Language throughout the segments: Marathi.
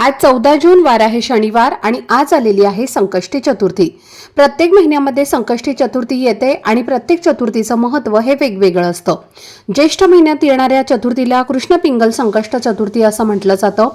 आज चौदा जून वार आहे शनिवार आणि आज आलेली आहे संकष्टी चतुर्थी. प्रत्येक महिन्यामध्ये संकष्टी चतुर्थी येते आणि प्रत्येक चतुर्थीचं महत्त्व हे वेगवेगळं असतं. ज्येष्ठ महिन्यात येणाऱ्या चतुर्थीला कृष्ण पिंगल संकष्ट चतुर्थी असं म्हटलं जातं.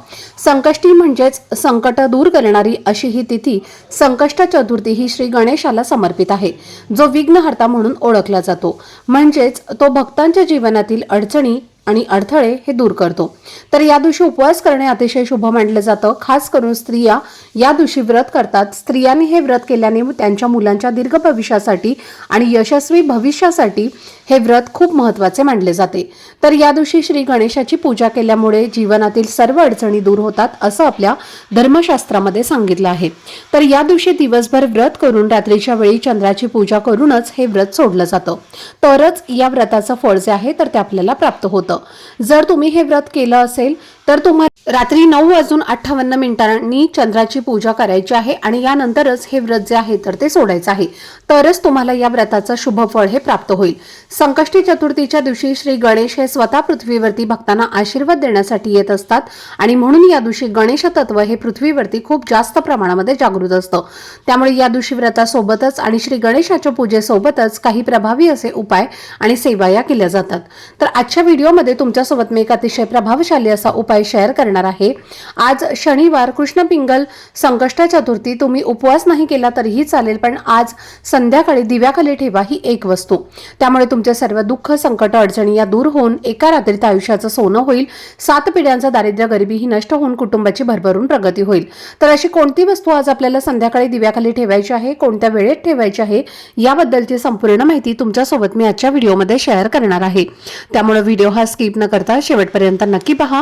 संकष्टी म्हणजेच संकट दूर करणारी अशी ही तिथी संकष्ट चतुर्थी ही श्री गणेशाला समर्पित आहे जो विघ्नहर्ता म्हणून ओळखला जातो. म्हणजेच तो भक्तांच्या जीवनातील अडचणी आणि अडथळे हे दूर करतो. तर या दिवशी उपवास करणे अतिशय शुभ मानलं जातं. खास करून स्त्रिया या दिवशी व्रत करतात. स्त्रियांनी हे व्रत केल्याने त्यांच्या मुलांच्या दीर्घ भविष्यासाठी आणि यशस्वी भविष्यासाठी हे व्रत खूप महत्त्वाचे मानले जाते. तर या दिवशी श्री गणेशाची पूजा केल्यामुळे जीवनातील सर्व अडचणी दूर होतात असं आपल्या धर्मशास्त्रामध्ये सांगितलं आहे. तर या दिवशी दिवसभर व्रत करून रात्रीच्या वेळी चंद्राची पूजा करूनच हे व्रत सोडलं जातं. तरच या व्रताचं फळ जे आहे तर ते आपल्याला प्राप्त होतं. जर तुम्ही हे व्रत केलं असेल तर तुम्हाला रात्री नऊ वाजून अठ्ठावन्न मिनिटांनी चंद्राची पूजा करायची आहे आणि यानंतरच हे व्रत जे आहे तर ते सोडायचं आहे. तरच तुम्हाला या व्रताचं शुभ फळ हे प्राप्त होईल. संकष्टी चतुर्थीच्या दिवशी श्री गणेश हे स्वतः पृथ्वीवरती भक्तांना आशीर्वाद देण्यासाठी येत असतात आणि म्हणून या दिवशी गणेश तत्व हे पृथ्वीवरती खूप जास्त प्रमाणामध्ये जागृत असतं. त्यामुळे या दिवशी व्रतासोबतच आणि श्री गणेशाच्या पूजेसोबतच काही प्रभावी असे उपाय आणि सेवा या केल्या जातात. तर आजच्या व्हिडिओमध्ये तुमच्यासोबत मी एक अतिशय प्रभावशाली असा उपाय शेअर करणार आहे. आज शनिवार कृष्ण पिंगल संकष्ट चतुर्थी तुम्ही उपवास नाही केला तरीही चालेल पण आज संध्याकाळी दिव्याखाली ठेवा ही एक वस्तू. त्यामुळे तुमचे सर्व दुःख संकट अडचणी या दूर होऊन एका रात्रीत आयुष्याचं सोनं होईल. सात पिढ्यांचं दारिद्र्य गरिबी ही नष्ट होऊन कुटुंबाची भरभरून प्रगती होईल. तर अशी कोणती वस्तू आज आपल्याला संध्याकाळी दिव्याखाली ठेवायची आहे कोणत्या वेळेत ठेवायची आहे याबद्दलची संपूर्ण माहिती तुमच्यासोबत मी आजच्या व्हिडिओमध्ये शेअर करणार आहे. त्यामुळे व्हिडिओ हा स्किप न करता शेवटपर्यंत नक्की पहा.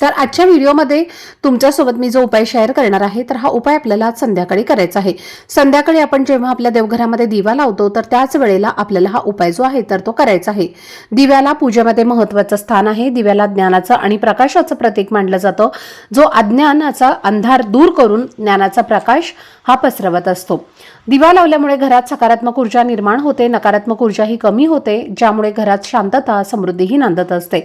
तर आजच्या व्हिडिओमध्ये तुमच्यासोबत मी जो उपाय शेअर करणार आहे तर हा उपाय आपल्याला आज संध्याकाळी करायचा आहे. संध्याकाळी आपण जेव्हा आपल्या देवघरामध्ये दिवा लावतो तर त्याच वेळेला आपल्याला हा उपाय जो आहे तर तो करायचा आहे. दिव्याला पूजेमध्ये महत्त्वाचं स्थान आहे. दिव्याला ज्ञानाचं आणि प्रकाशाचं प्रतीक मानलं जातं. जो अज्ञानाचा अंधार दूर करून ज्ञानाचा प्रकाश हा पसरवत असतो. दिवा लावल्यामुळे घरात सकारात्मक ऊर्जा निर्माण होते नकारात्मक ऊर्जा ही कमी होते ज्यामुळे घरात शांतता समृद्धीही नांदत असते.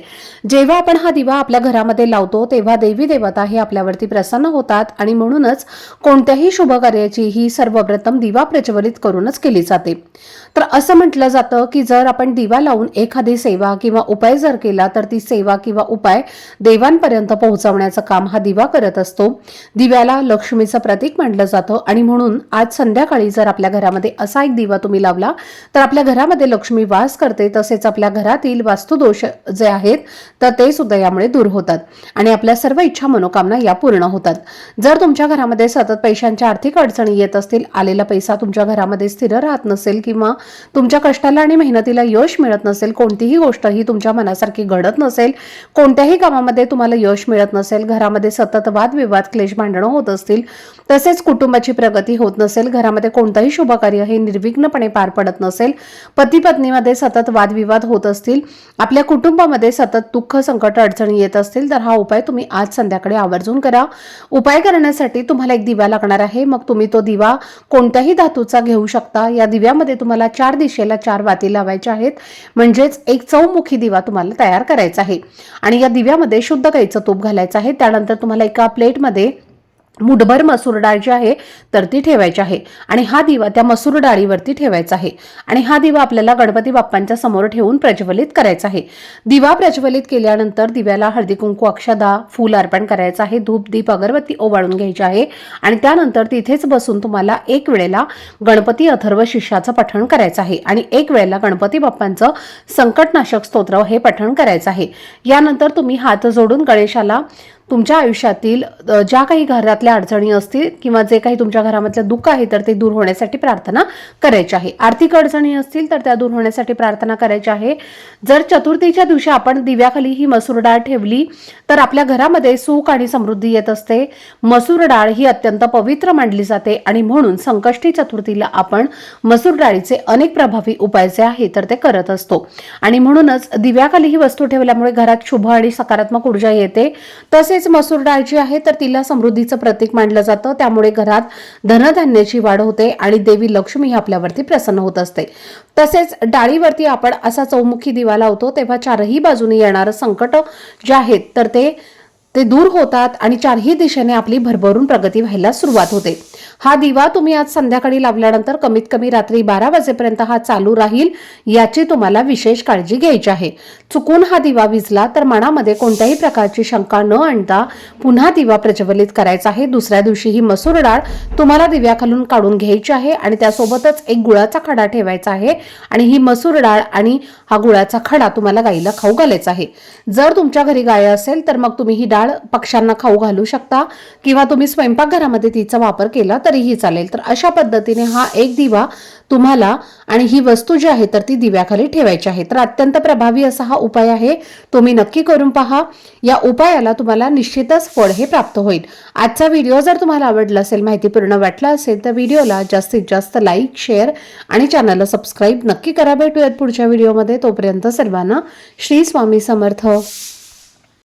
जेव्हा आपण हा दिवा आपल्या घरामध्ये लावतो तेव्हा देवी देवता हे आपल्यावरती प्रसन्न होतात आणि म्हणूनच कोणत्याही शुभ कार्याची ही सर्वप्रथम दिवा प्रज्वलित करूनच केली जाते. तर असं म्हटलं जातं की जर आपण दिवा लावून एखादी सेवा किंवा उपाय जर केला तर ती सेवा किंवा उपाय देवांपर्यंत पोहोचवण्याचं काम हा दिवा करत असतो. दिव्याला लक्ष्मीचं प्रतीक मानलं जातं आणि म्हणून आज संध्याकाळी जर आपल्या घरामध्ये असा एक दिवा तुम्ही लावला तर आपल्या घरामध्ये लक्ष्मी वास करते तसेच आपल्या घरातील वास्तुदोष जे आहेत तर ते सुद्धा यामुळे दूर होतात आणि आपल्या सर्व इच्छा मनोकामना या पूर्ण होतात. जर तुमच्या घरामध्ये सतत पैशांच्या आर्थिक अडचणी येत असतील आलेला पैसा तुमच्या घरामध्ये स्थिर राहत नसेल किंवा तुमच्या कष्टाला आणि मेहनतीला यश मिळत नसेल कोणतीही गोष्ट ही तुमच्या मनासारखी घडत नसेल कोणत्याही कामामध्ये तुम्हाला यश मिळत नसेल घरामध्ये सतत वादविवाद क्लेश भांडणं होत असतील तसेच कुटुंबाची प्रगती होत नसेल घरामध्ये कोणतंही शुभकार्य हे निर्विघ्नपणे पार पडत नसेल. पती पत्नीमध्ये सतत वादविवाद होत असतील. आपल्या कुटुंबामध्ये सतत दुःख संकट अडचणी येत असतील तर हा उपाय तुम्ही आज संध्याकाळी आवर्जून करा. उपाय करण्यासाठी तुम्हाला एक दिवा लागणार आहे. मग तुम्ही तो दिवा कोणत्याही धातूचा घेऊ शकता. या दिव्यामध्ये तुम्हाला चार दिशेला चार वाती लावायच्या आहेत. म्हणजेच एक चौमुखी दिवा तुम्हाला तयार करायचा आहे. आणि या दिव्यामध्ये शुद्ध गाईचं तूप घालायचं आहे. त्यानंतर तुम्हाला एका प्लेटमध्ये मुठभर मसूर डाळ जी आहे तर ती ठेवायची आहे. आणि हा दिवा त्या मसूर डाळीवरती ठेवायचा आहे. आणि हा दिवा आपल्याला गणपती बाप्पांच्या समोर ठेवून प्रज्वलित करायचा आहे. दिवा प्रज्वलित केल्यानंतर दिव्याला हळदी कुंकू अक्षदा फूल अर्पण करायचं आहे. धूप दीप अगरबत्ती ओवाळून घ्यायची आहे. आणि त्यानंतर तिथेच बसून तुम्हाला एक वेळेला गणपती अथर्व शिष्याचं पठण करायचं आहे. आणि एक वेळेला गणपती बाप्पांचं संकटनाशक स्तोत्र हे पठण करायचं आहे. यानंतर तुम्ही हात जोडून गणेशाला तुमच्या आयुष्यातील ज्या काही घरातल्या अडचणी असतील किंवा जे काही तुमच्या घरामधलं दुःख आहे तर ते दूर होण्यासाठी प्रार्थना करायची आहे. आर्थिक अडचणी असतील तर त्या दूर होण्यासाठी प्रार्थना करायची आहे. जर चतुर्थीच्या दिवशी आपण दिव्याखाली ही मसूर डाळ ठेवली तर आपल्या घरामध्ये सुख आणि समृद्धी येत असते. मसूर डाळ ही अत्यंत पवित्र मानली जाते आणि म्हणून संकष्टी चतुर्थीला आपण मसूर डाळीचे अनेक प्रभावी उपाय जे आहे तर ते करत असतो. आणि म्हणूनच दिव्याखाली ही वस्तू ठेवल्यामुळे घरात शुभ आणि सकारात्मक ऊर्जा येते. तसेच मसूर डाळ जी आहे तर तिला समृद्धीचं प्रतीक मानलं जातं. त्यामुळे घरात धनधान्याची वाढ होते आणि देवी लक्ष्मी ही आपल्यावरती प्रसन्न होत असते. तसेच डाळीवरती आपण असा चौमुखी दिवा लावतो तेव्हा चारही बाजूने येणारं संकट जे आहेत तर ते ते दूर होतात आणि चारही दिशेने आपली भरभरून प्रगती व्हायला सुरुवात होते. हा दिवा तुम्ही आज संध्याकाळी लावल्यानंतर कमीत कमी रात्री बारा वाजेपर्यंत हा चालू राहील याची तुम्हाला विशेष काळजी घ्यायची आहे. चुकून हा दिवा विजला तर मनामध्ये कोणत्याही प्रकारची शंका न आणता पुन्हा दिवा प्रज्वलित करायचा आहे. दुसऱ्या दिवशी ही मसूर डाळ तुम्हाला दिव्याखालून काढून घ्यायची आहे आणि त्यासोबतच एक गुळाचा खडा ठेवायचा आहे आणि ही मसूर डाळ आणि हा गुळाचा खडा तुम्हाला गाईला खाऊ घालायचा आहे. जर तुमच्या घरी गाय असेल तर मग तुम्ही ही डाळ डाळ पक्ष्यांना खाऊ घालू शकता किंवा तुम्ही स्वयंपाकघरामध्ये तिचा वापर केला तरीही चालेल. तर अशा पद्धतीने हा एक दिवा तुम्हाला आणि ही वस्तू जी आहे तर ती दिव्याखाली ठेवायची आहे. तर अत्यंत प्रभावी असा हा उपाय आहे. तुम्ही नक्की करून पहा. या उपायाला तुम्हाला निश्चितच फळ हे प्राप्त होईल. आजचा व्हिडिओ जर तुम्हाला आवडला असेल माहितीपूर्ण वाटला असेल तर व्हिडिओला जास्तीत जास्त लाईक शेअर आणि चॅनलला सबस्क्राईब नक्की करा. भेटूयात पुढच्या व्हिडिओमध्ये. तोपर्यंत सर्वांना श्री स्वामी समर्थ.